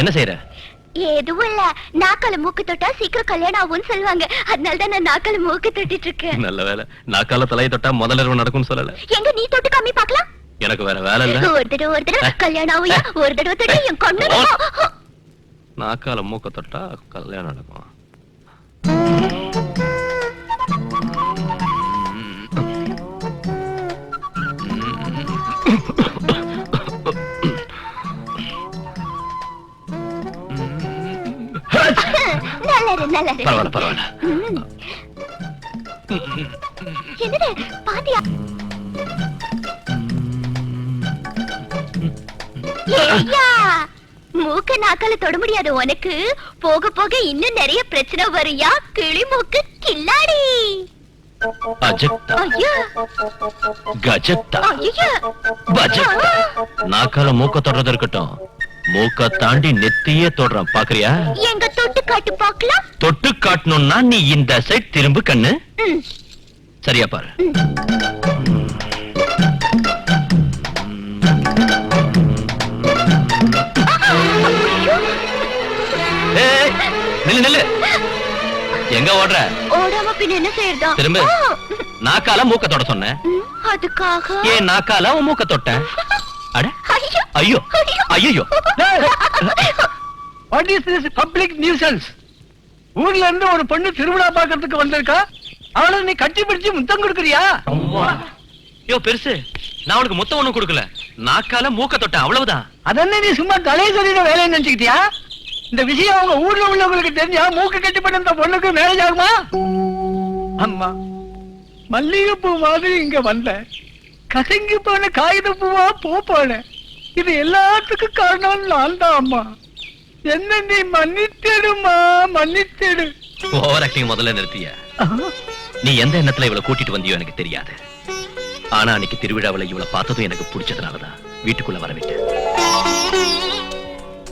என்ன செய்யற எதுவும் இல்ல. நாக்கால மூக்கு தொட்டா சீக்கிரம் கல்யாணம் ஆகும்னு சொல்லுவாங்க. அதனால தான் நான் நாக்கால மூக்கு தொட்டிட்டு இருக்கேன் நல்ல வேலை நாக்கால தலையை தொட்டா முதல்ல இரவு நடக்கும்னு சொல்லல. எங்க நீ தொட்டு காமி பார்க்கலாம்? எனக்கு வேற வேலை இல்ல. ஒரு தடவை ஒரு தடவை. கல்யாணம் ஆகும் ஒரு தடவை தொட்டு என் கண்ணு நாக்கால மூக்க தொட்டா கல்யாணம் நடக்கும். பரவாயில்ல பரவாயில்ல. என்னது பாத்தியா? மூக்க நாக்கால தொட முடியாது உனக்கு. போக போக இன்னும் நிறைய பிரச்சனை வருயா கிளி மூக்கு கில்லாடி. ஐயோ. பஜக்தா நாக்கால மூக்க தொடுறது இருக்கட்டும். மூக்க தாண்டி நெத்தியே தொடுறான் பாக்குறியா? எங்க தொட்டு காட்டு பார்க்கலாம். தொட்டு காட்டணும்னா நீ இந்த சைட் திரும்பு கண்ணு. சரியா பாரு. நில்லு நில்லு. எங்க ஓடுற? ஓடாம பின்ன என்ன செய்யறதா திரும்ப. நாக்கால மூக்க தொட சொன்னேன். அதுக்காக. ஏன் நாக்கால உன் மூக்க தொட்டேன்? அட. ஐயோ. ஐயோ. ஐயோ. What is this public nuisance ஊர்ல இருந்து ஒரு பொண்ணு திருவிழா பார்க்கறதுக்கு வந்திருக்கா? அவளை நீ கட்டி பிடிச்சு முத்தம் கொடுக்கறியா? யோ பெருசு. நான் உனக்கு மொத்தம் ஒண்ணும் கொடுக்கல. நாக்கால மூக்க தொட்டேன். அவ்வளவுதான். அதென்ன நீ சும்மா தலையை சொல்லிட வேலையை நினைச்சுக்கிட்டியா? இந்த விஷயம் அவங்க ஊர்ல உள்ளவங்களுக்கு தெரிஞ்சா மூக்கு கட்டி பண்ண இந்த பொண்ணுக்கு மேரேஜ் ஆகுமா? அம்மா மல்லிகைப்பூ மாதிரி இங்க வந்த. கசங்கி போன காகித பூவா பூ போன இது எல்லாத்துக்கும் காரணம் நான் தான் அம்மா. என்ன நீ மன்னித்தேடுமா மன்னித்தேடு. ஓவர் ஆக்டிங் முதல்ல நிறுத்திய. நீ எந்த எண்ணத்துல இவளை கூட்டிட்டு வந்தியோ எனக்கு தெரியாது. ஆனா அன்னைக்கு திருவிழாவில் இவளை பார்த்ததும் எனக்கு பிடிச்சதுனாலதான் வீட்டுக்குள்ள வரவிட்டேன்.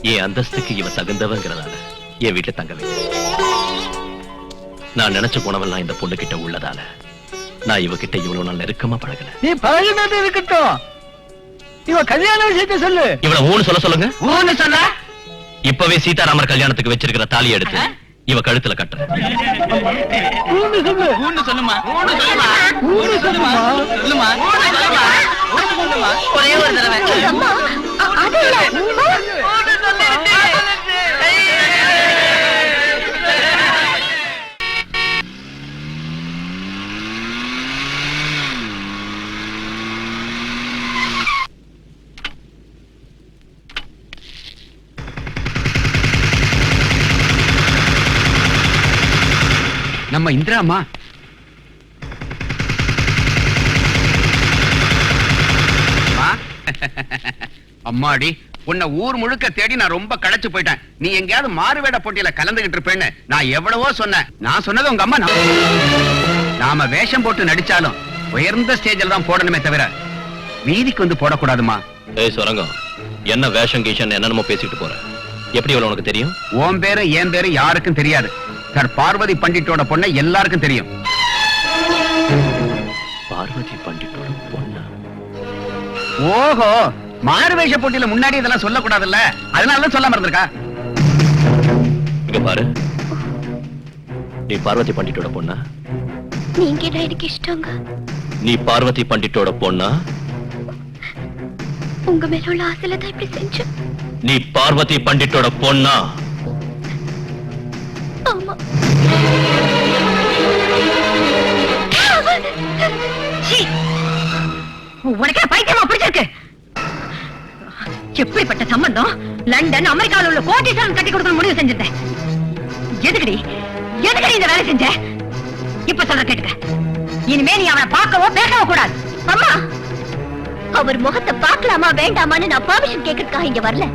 என் அந்தஸ்துக்கு இவ தகுந்தவங்கிறதால என் வீட்டுல தங்க வைத்தேன் நான் நினைச்ச குணமெல்லாம் இந்த பொண்ணு கிட்ட உள்ளதால நான் இவகிட்ட இவ்வளவு நாள் நெருக்கமா பழகல நீ பழகினது இருக்கட்டும். இவ கல்யாண விஷயத்தை சொல்லு. இவள ஊன்னு சொல்ல சொல்லுங்க. ஊன்னு சொன்ன இப்பவே சீதாராமர் கல்யாணத்துக்கு வச்சிருக்கிற தாலி எடுத்து இவ கழுத்துல கட்டுறேன். ஊன்னு சொல்லு. ஊன்னு சொல்லுமா? ஊன்னு சொல்லுமா? ஊன்னு சொல்லுமா? சொல்லுமா? ஊன்னு ஒரே ஒரு தடவை. அம்மா அ- அது இல்ல. நம்ம இந்திராமா? அம்மா. அம்மாடி உன்னை ஊர் முழுக்க தேடி நான் ரொம்ப களைச்சு போயிட்டேன். நீ எங்கேயாவது மாறுவேட போட்டியில கலந்துகிட்டு இருப்பேன்னு நான் எவ்வளவோ சொன்னேன். நான் சொன்னது உங்க அம்மா நாம வேஷம் போட்டு நடிச்சாலும் உயர்ந்த ஸ்டேஜில் தான் போடணுமே தவிர வீதிக்கு வந்து போடக்கூடாதுமா? ஏய் சுரங்கம். என்ன வேஷம் கீஷன் என்னென்னமோ பேசிட்டு போற. எப்படி இவள உனக்கு தெரியும்? உன் பேரு என் பேரு யாருக்கும் தெரியாது. சார் பார்வதி பண்டிட்டோட பொண்ணை எல்லாருக்கும் தெரியும். பார்வதி பண்டிட்டோட பொண்ணு? ஓஹோ மாறுவேஷ போட்டியில முன்னாடி இதெல்லாம் சொல்லக்கூடாதுல்ல? அதனால தான் சொல்லாம இருந்திருக்கா? இங்க பாரு. நீ பார்வதி பண்டிட்டோட பொண்ணா? நீங்க எனக்கு இஷ்டங்க? நீ பார்வதி பண்டிட்டோட பொண்ணா? உங்க மேல உள்ள ஆசையில தான் இப்படி செஞ்சேன். நீ பார்வதி பண்டிட்டோட பொண்ணா? உனக்கே பைத்தியமா பிடிச்சிருக்கு. எப்படிப்பட்ட சம்பந்தம்? லண்டன் அமெரிக்காவில் உள்ள கோட்டீஸ்வரன் கட்டி கொடுக்க முடிவு செஞ்சிருந்தேன். எதுக்குடி? எதுக்குடி இந்த வேலை செஞ்ச? இப்ப சொல்ற கேட்டுக்க. இனிமே நீ அவனை பார்க்கவோ பேசவோ கூடாது. அம்மா! அவர் முகத்தை பார்க்கலாமா வேண்டாமான்னு நான் பர்மிஷன் கேட்கறதுக்காக இங்க வரல.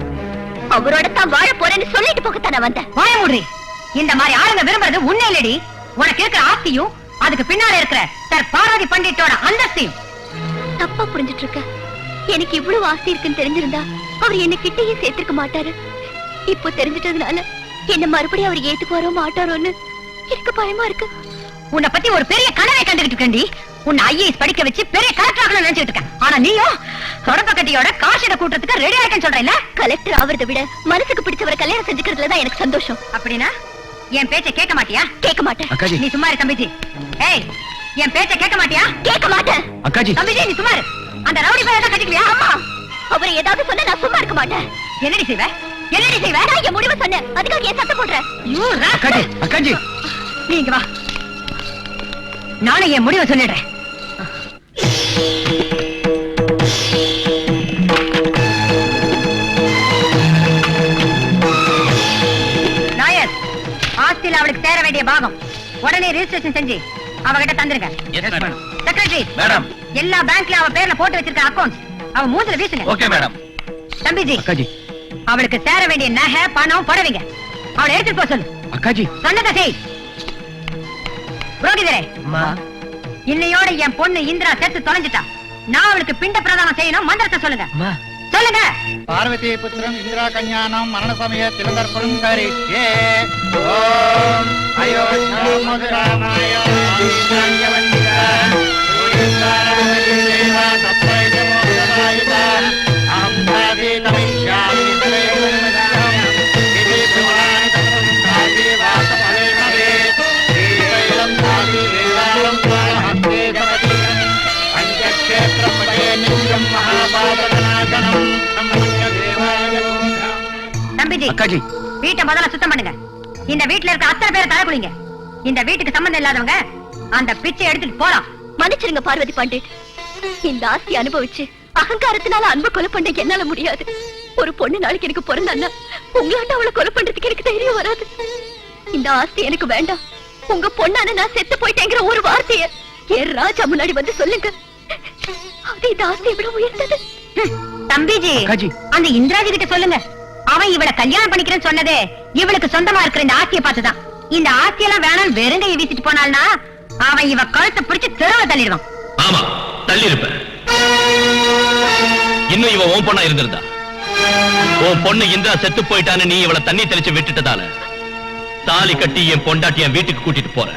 அவரோட தான் வாழ போறேன்னு சொல்லிட்டு போகத்தான் வந்தேன். வாய முடியும் இந்த மாதிரி ஆளுங்க விரும்புறது உன்னை இல்லடி. உனக்கு இருக்கிற ஆஸ்தியும் அதுக்கு பின்னால இருக்கிற சர் பார்வதி பண்டிட்டோட அந்தஸ்தையும். தப்பா புரிஞ்சிட்டு இருக்க எனக்கு இவ்வளவு ஆசை இருக்குன்னு தெரிஞ்சிருந்தா அவர் என்ன கிட்டயே சேர்த்திருக்க மாட்டாரு. இப்போ தெரிஞ்சிட்டதுனால என்ன மறுபடியும் அவர் ஏத்துக்குவாரோ மாட்டாரோன்னு எனக்கு பயமா இருக்கு. உன்னை பத்தி ஒரு பெரிய கனவை கண்டுகிட்டு இருக்கேன்டி. உன்னை ஐஏஎஸ் படிக்க வச்சு பெரிய கலெக்டர் ஆகணும்னு நினைச்சிட்டு இருக்கேன். ஆனா நீயும் தொடப்ப கட்டியோட காசிட கூட்டத்துக்கு ரெடி ஆயிருக்கேன்னு சொல்றேன்ல? கலெக்டர் ஆவறதை விட மனசுக்கு பிடிச்சவரை கல்யாணம் செஞ்சுக்கிறதுல தான் எனக்கு சந்தோஷம். அப்படின்னா? என் பேச்ச கேட்க மாட்டியா? கேட்க மாட்டேன். அக்காஜி. நீ சும்மா இரு தம்பிஜி. ஏய் என் பேச்ச கேட்க மாட்டியா? கேட்க மாட்டேன். அக்காஜி. தம்பிஜி நீ சும்மா இரு. அந்த ரவுடி பையன் தான் கட்டிக்கலையா அம்மா அவர் ஏதாவது சொன்னா நான் சும்மா இருக்க மாட்டேன். என்னடி செய்வ? என்னடி செய்வ? நான் என் முடிவை சொன்னேன். அதுக்காக ஏன் சத்தம் போடுறேன். ஐயோ, ராஸ்கல். அக்காஜி அக்காஜி. நீ இங்க வா. நானும் என் முடிவை சொல்லிடுறேன். வேண்டிய பாகம் உடனே ரெஜிஸ்ட்ரேஷன் செஞ்சு அவகிட்ட தந்துருங்க. செக்ரட்டரி மேடம் எல்லா பேங்க்ல அவ பேர்ல போட்டு வச்சிருக்க அக்கவுண்ட் அவ மூஞ்சில வீசுங்க. ஓகே மேடம் தம்பிஜி அக்காஜி. அவளுக்கு சேர வேண்டிய நகை பணம் புடவைங்க. அவளை எடுத்துட்டு போக சொல்லு. அக்காஜி. சொன்னதை செய். புரோகிதரே இன்னையோட என் பொண்ணு இந்திரா செத்து தொலைஞ்சிட்டா. நான் அவளுக்கு பிண்ட பிரதானம் செய்யணும் மந்திரத்தை சொல்லுங்க. சொல்லுங்க. பார்வதி புத்திரம் இந்திரா கல்யாணம் மரண சமய திலதர்ப்பணம் கரிஷ்யே ஓம் அயோத்தியா மதுராமாய அக்காஜி. வீட்டை முதல்ல சுத்தம் பண்ணுங்க. இந்த வீட்டுல இருக்க அத்தனை பேரை தலை குளிங்க இந்த வீட்டுக்கு சம்பந்தம் இல்லாதவங்க அந்த பிச்சை எடுத்துட்டு போலாம். மன்னிச்சிருங்க பார்வதி பண்டிட் இந்த ஆஸ்தி அனுபவிச்சு அகங்காரத்தினால அன்பு கொலை பண்ண என்னால முடியாது. ஒரு பொண்ணு நாளைக்கு எனக்கு பிறந்தான்னா உங்களாண்ட அவளை கொலை பண்றதுக்கு எனக்கு தைரியம் வராது. இந்த ஆஸ்தி எனக்கு வேண்டாம். உங்க பொண்ணான நான் செத்து போயிட்டேங்கிற ஒரு வார்த்தைய என் ராஜா முன்னாடி வந்து சொல்லுங்க. அது இந்த ஆஸ்தியை விட உயர்ந்தது. தம்பிஜி. அந்த இந்திராஜி கிட்ட சொல்லுங்க. அவன் இவளை கல்யாணம் பண்ணிக்கிறேன்னு சொன்னதே இவளுக்கு சொந்தமா இருக்கிற இந்த ஆஸ்தியை பார்த்துதான். இந்த ஆஸ்தியெல்லாம் வேணாம் வெறுங்கையை வீசிட்டு போனால்னா அவன் இவ கழுத்தை பிடிச்சு தெருவை தள்ளிடுவான். ஆமா தள்ளி இருப்பேன் இன்னும் இவ உன் பொண்ணா இருந்திருந்தா. உன் பொண்ணு இந்திரா செத்து போயிட்டான்னு நீ இவளை தண்ணி தெளிச்சு விட்டுட்டதால தாலி கட்டி என் பொண்டாட்டி என் வீட்டுக்கு கூட்டிட்டு போற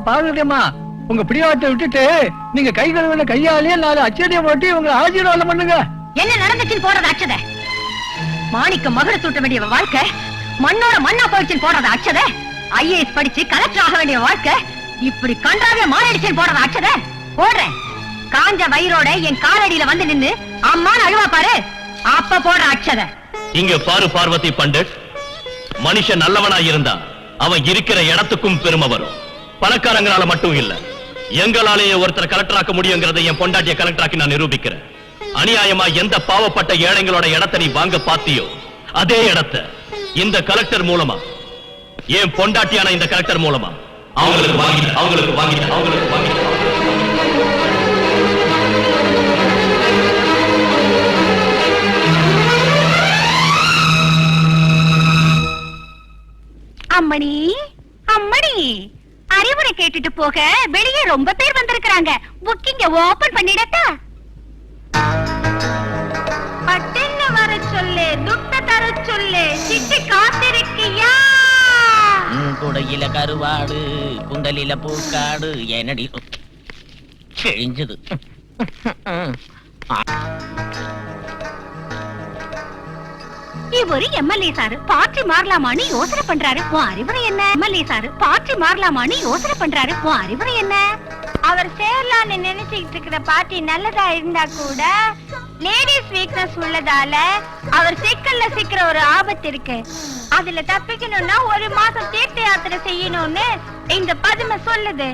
அம்மா பார்வதி அம்மா உங்க பிடிவாட்டை விட்டுட்டு நீங்க கை கழுவின கையாலேயே நாலு அச்சடியை போட்டு உங்களை ஆசீர்வாதம் பண்ணுங்க. என்ன நடந்துச்சுன்னு போடுறது அச்சத? மாணிக்க மகுட சூட்ட வேண்டிய வாழ்க்கை மண்ணோட மண்ணா போயிடுச்சுன்னு போடுறது அச்சத? ஐஏஎஸ் படிச்சு கலெக்டர் ஆக வேண்டிய வாழ்க்கை இப்படி கன்றாவே மாறிடுச்சுன்னு போடுறது அச்சத? போடுறேன். காஞ்ச வயிறோட என் காலடியில வந்து நின்னு அம்மான்னு அழுவா பாரு. அப்ப போடுற அச்சத. இங்க பாரு பார்வதி பண்டிட். மனுஷன் நல்லவனா இருந்தா அவன் இருக்கிற இடத்துக்கும் பெருமை வரும். பணக்காரங்களால மட்டும் இல்ல. எங்களாலேயே ஒருத்தர் கலெக்டராக்க முடியுங்கிறத என் பொண்டாட்டிய கலெக்டராக்கி நான் நிரூபிக்கிறேன். அநியாயமா எந்த பாவப்பட்ட ஏழைங்களோட இடத்தை நீ வாங்க பாத்தியோ அதே இடத்தை இந்த கலெக்டர் மூலமா என் பொண்டாட்டியான இந்த கலெக்டர் மூலமா அவங்களுக்கு வாங்கி அவங்களுக்கு வாங்கி அவங்களுக்கு வாங்கி அம்மணி கேட்டுட்டு போக வெளியே ரொம்ப பேர் வந்திருக்கிறாங்க. புக்கிங்க ஓபன் பண்ணிடட்டா? பட்டுன்னு வர சொல்லு துட்ட தர சொல்லு சிட்டு காத்திருக்கியா? குடையில கருவாடு குண்டலில பூக்காடு என்னடி? கிழிஞ்சது இவரு எம்எல்ஏ சாரு. பார்ட்டி மாறலாமான்னு யோசனை பண்றாரு. உன் அறிவுரை என்ன? எம்எல்ஏ சாரு பார்ட்டி மாறலாமான்னு யோசனை பண்றாரு. உன் அறிவுரை என்ன? அவர் சேரலான்னு நினைச்சுக்கிட்டு இருக்கிற பார்ட்டி நல்லதா இருந்தா கூட லேடிஸ் வீக்னஸ் உள்ளதால அவர் சிக்கல்ல சிக்கிற ஒரு ஆபத்து இருக்கு. அதுல தப்பிக்கணும்னா ஒரு மாசம் தீர்த்த யாத்திரை செய்யணும்னு இந்த பதுமை சொல்லுது.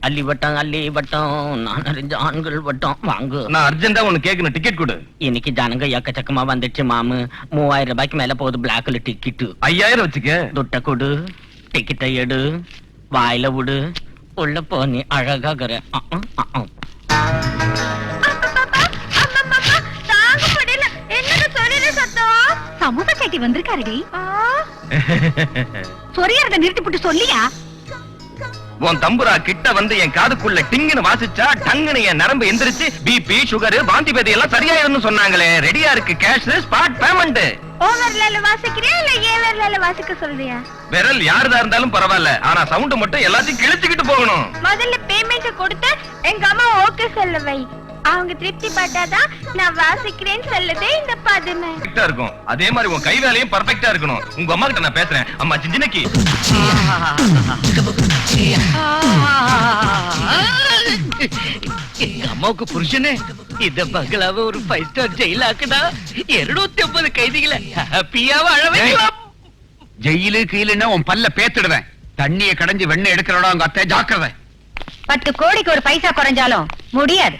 அள்ளி வட்டம் அள்ளி வட்டம். நான் அறிஞ்ச ஆண்கள் வட்டம். வாங்கு. நான் அர்ஜென்டா ஒன்னு கேக்குன டிக்கெட் கொடு. இன்னைக்கு ஜனங்க எக்கச்சக்கமா வந்துச்சு மாமு. மூவாயிரம் ரூபாய்க்கு மேல போகுது பிளாக்ல டிக்கெட் ஐயாயிரம் வச்சுக்க. துட்ட கொடு. டிக்கெட்டை எடு. வாயில விடு. உள்ள போ நீ அழகாகிற சமூக சேட்டி வந்திருக்காருடி. சொரியறத நிறுத்தி சொல்லியா? உன் தம்புரா கிட்ட வந்து என் காதுக்குள்ள டிங்குன்னு வாசிச்சா டங்குன்னு என் நரம்பு எந்திரிச்சு பிபி சுகர் வாந்தி பேதி எல்லாம் சரியாயிரும்னு சொன்னாங்களே. ரெடியா இருக்கு கேஷ் ஸ்பாட் பேமெண்ட் ஓவர்லால வாசிக்கிறியா இல்ல ஏவர்லால வாசிக்க சொல்றியா? விரல் யாருதா இருந்தாலும் பரவாயில்ல. ஆனா சவுண்ட் மட்டும் எல்லாத்தையும் கிழிச்சுக்கிட்டு போகணும். முதல்ல பேமெண்ட் கொடுத்து எங்க அம்மா ஓகே சொல்ல வை அவங்க திருப்தி பட்டாதான் நான் வாசிக்கிறேன்னு சொல்லுதே இந்த பதுமை. கரெக்டா இருக்கும். அதே மாதிரி உன் கை வேலையும் பர்ஃபெக்ட்டா இருக்கணும். உங்க அம்மா கிட்ட நான் பேசுறேன். அம்மா சிஞ்சினக்கி எங்க அம்மாவுக்கு புருஷனே இந்த பங்களாவை ஒரு ஃபைவ் ஸ்டார் ஜெயில் ஆக்குதா? இருநூத்தி ஐம்பது கைதிகளை ஹாப்பியா வாழ வைக்கலாம். ஜெயிலு கீழுன்னா உன் பல்ல பேத்துடுவேன். தண்ணிய கடைஞ்சு வெண்ணெய் எடுக்கிறோட உங்க அத்தை. ஜாக்கிரதை. பத்து கோடிக்கு ஒரு பைசா குறைஞ்சாலும் முடியாது.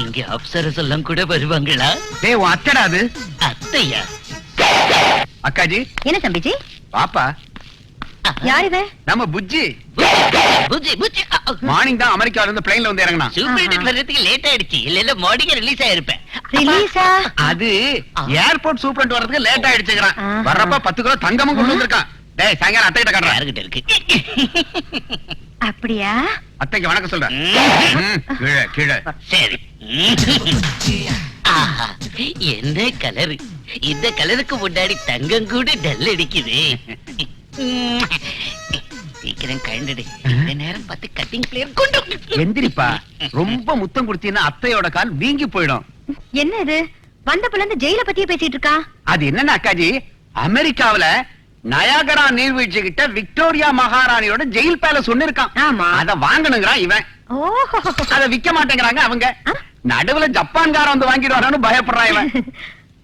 இங்க அப்சரஸ் எல்லாம் கூட வருவாங்களா? டேய் உன் அத்தடா அது. அத்தையா? அக்காஜி. என்ன தம்பிஜி? பாப்பா. யார் இவ? நம்ம புஜ்ஜி. புஜி புஜி மார்னிங் தான் அமெரிக்கால இருந்து பிளைன்ல வந்து இறங்கினா. சூப்பர் வர்றதுக்கு லேட் ஆயிடுச்சு. இல்ல இல்ல மோடிக்கு ரிலீஸ் ஆயிருப்பேன். ரிலீஸா அது ஏர்போர்ட் சூப்பரண்ட் வர்றதுக்கு லேட் ஆயிடுச்சுக்கிறான் ஆஹா. வர்றப்ப பத்து கிலோ தங்கமும் கொண்டு வந்திருக்கான். டேய் சாயங்காலம் அத்தை கிட்ட காட்டுறேன் யாருகிட்ட இருக்கு? அப்படியா? அத்தைக்கு வணக்கம் சொல்றேன் கீழே கீழே. சரி. ஆஹா என்ன கலர்? இந்த கலருக்கு முன்னாடி தங்கம் கூட டல் அடிக்குது. சீக்கிரம் கழண்டுடு. இந்த நேரம் பார்த்து கட்டிங் பிளேயர் கொண்டு எந்திரிப்பா ரொம்ப முத்தம் கொடுத்தீங்கன்னா அத்தையோட கால் வீங்கி போயிடும். என்ன இது? வந்த புள்ள இருந்து ஜெயில பத்தியே பேசிட்டு இருக்கா? அது என்னன்னா அக்காஜி அமெரிக்காவுல நயாகரா நீர்வீழ்ச்சி கிட்ட விக்டோரியா மகாராணியோட ஜெயில் பேலஸ் ஒண்ணு இருக்கான். ஆமா. அத வாங்கணுங்கிறான் இவன். ஓஹோ. அத விக்க மாட்டேங்கிறாங்க அவங்க? நடுவுல ஜப்பான்காரன் வந்து வாங்கிடுவானு பயப்படுறான் இவன்.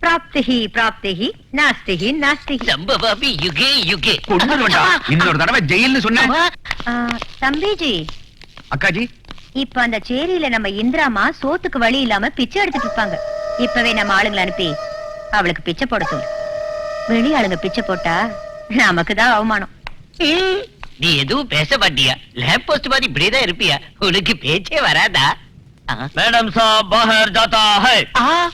பிராப்திஹி பிராப்திஹி நாஸ்திஹி நாஸ்திஹி. சம்பவாபி யுகே யுகே. கொண்டு வேண்டாம் இன்னொரு தடவை ஜெயில்னு சொன்னேன் தம்பிஜி. அக்காஜி. இப்ப அந்த சேரியில நம்ம இந்திராமா சோத்துக்கு வழி இல்லாம பிச்சை எடுத்துட்டு இருப்பாங்க. இப்பவே நம்ம ஆளுங்களை அனுப்பி அவளுக்கு பிச்சை போட சொல்லு. வெளி ஆளுங்க பிச்சை போட்டா நமக்கு தான் அவமானம் நீ எதுவும் பேச மாட்டியா? லேப் போஸ்ட் மாதிரி இப்படிதான் இருப்பியா? உனக்கு பேச்சே வராதா? மேடம் சாப் பாஹர் ஜாதா ஹை. ஆ.